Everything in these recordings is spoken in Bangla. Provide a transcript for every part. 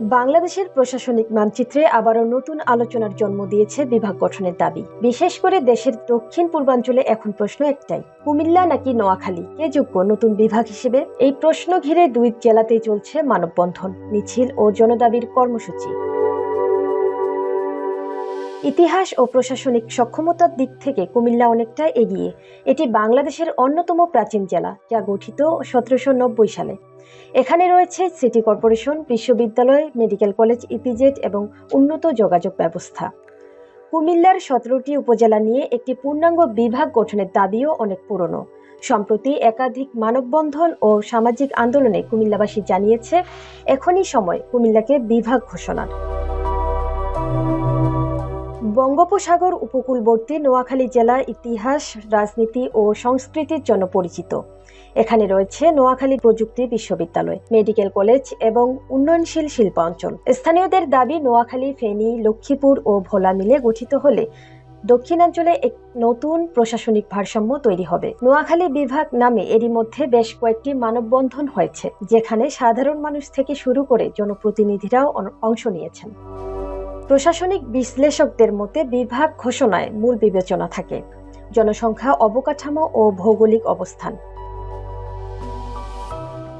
বাংলাদেশের প্রশাসনিক মানচিত্রে আবারও নতুন আলোচনার জন্ম দিয়েছে বিভাগ গঠনের দাবি। বিশেষ করে দেশের দক্ষিণ পূর্বাঞ্চলে এখন প্রশ্ন একটাই, কুমিল্লা নাকি নোয়াখালী? কে যোগ্য নতুন বিভাগ হিসেবে? এই প্রশ্ন ঘিরে দুই জেলাতেই চলছে মানববন্ধন, মিছিল ও জনদাবির কর্মসূচি। ইতিহাস ও প্রশাসনিক সক্ষমতার দিক থেকে কুমিল্লা অনেকটা এগিয়ে। এটি বাংলাদেশের অন্যতম প্রাচীন জেলা, যা গঠিত সতেরোশো নব্বই সালে। এখানে রয়েছে সিটি কর্পোরেশন, বিশ্ববিদ্যালয়, মেডিকেল কলেজ, ইপিজেড এবং উন্নত যোগাযোগ ব্যবস্থা। কুমিল্লার সতেরোটি উপজেলা নিয়ে একটি পূর্ণাঙ্গ বিভাগ গঠনের দাবিও অনেক পুরনো। সম্প্রতি একাধিক মানববন্ধন ও সামাজিক আন্দোলনে কুমিল্লাবাসী জানিয়েছে, এখনই সময় কুমিল্লাকে বিভাগ ঘোষণার। বঙ্গোপসাগর উপকূলবর্তী নোয়াখালী জেলা ইতিহাস, রাজনীতি ও সংস্কৃতির জন্য পরিচিত। এখানে রয়েছে নোয়াখালী প্রযুক্তি বিশ্ববিদ্যালয়, মেডিকেল কলেজ এবং উন্নয়নশীল শিল্পাঞ্চল স্থানীয়দের দাবি, নোয়াখালী, ফেনী, লক্ষ্মীপুর ও ভোলা মিলে গঠিত হলে দক্ষিণাঞ্চলে এক নতুন প্রশাসনিক ভারসাম্য তৈরি হবে। নোয়াখালী বিভাগ নামে এরই মধ্যে বেশ কয়েকটি মানববন্ধন হয়েছে, যেখানে সাধারণ মানুষ থেকে শুরু করে জনপ্রতিনিধিরাও অংশ নিয়েছেন। প্রশাসনিক বিশ্লেষকদের মতে বিভাগ ঘোষণায় মূল বিবেচনা থাকে। জনসংখ্যা, অবকাঠামো ও ভৌগোলিক অবস্থান।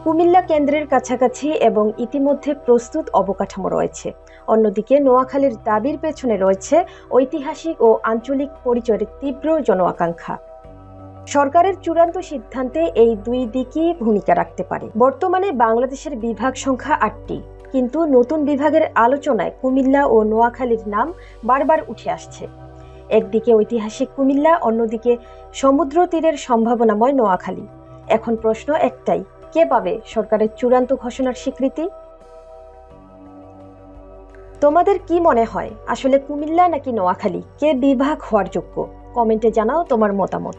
কুমিল্লা কেন্দ্রের কাছাকাছি এবং ইতিমধ্যে প্রস্তুত অবকাঠামো রয়েছে। অন্যদিকে নোয়াখালীর দাবির পেছনে রয়েছে ঐতিহাসিক ও আঞ্চলিক পরিচয়ের তীব্র জন আকাঙ্ক্ষা সরকারের চূড়ান্ত সিদ্ধান্তে এই দুই দিকই ভূমিকা রাখতে পারে। বর্তমানে বাংলাদেশের বিভাগ সংখ্যা আটটি। কিন্তু নতুন বিভাগের আলোচনায় কুমিল্লা ও নোয়াখালীর নাম বারবার উঠে আসছে। একদিকে ঐতিহাসিক কুমিল্লা, অন্যদিকে সমুদ্র তীরের সম্ভাবনাময় নোয়াখালী। এখন প্রশ্ন একটাই, কে পাবে সরকারের চূড়ান্ত ঘোষণার স্বীকৃতি? তোমাদের কি মনে হয়, আসলে কুমিল্লা নাকি নোয়াখালী? কে বিভাগ হওয়ার যোগ্য? কমেন্টে জানাও তোমার মতামত।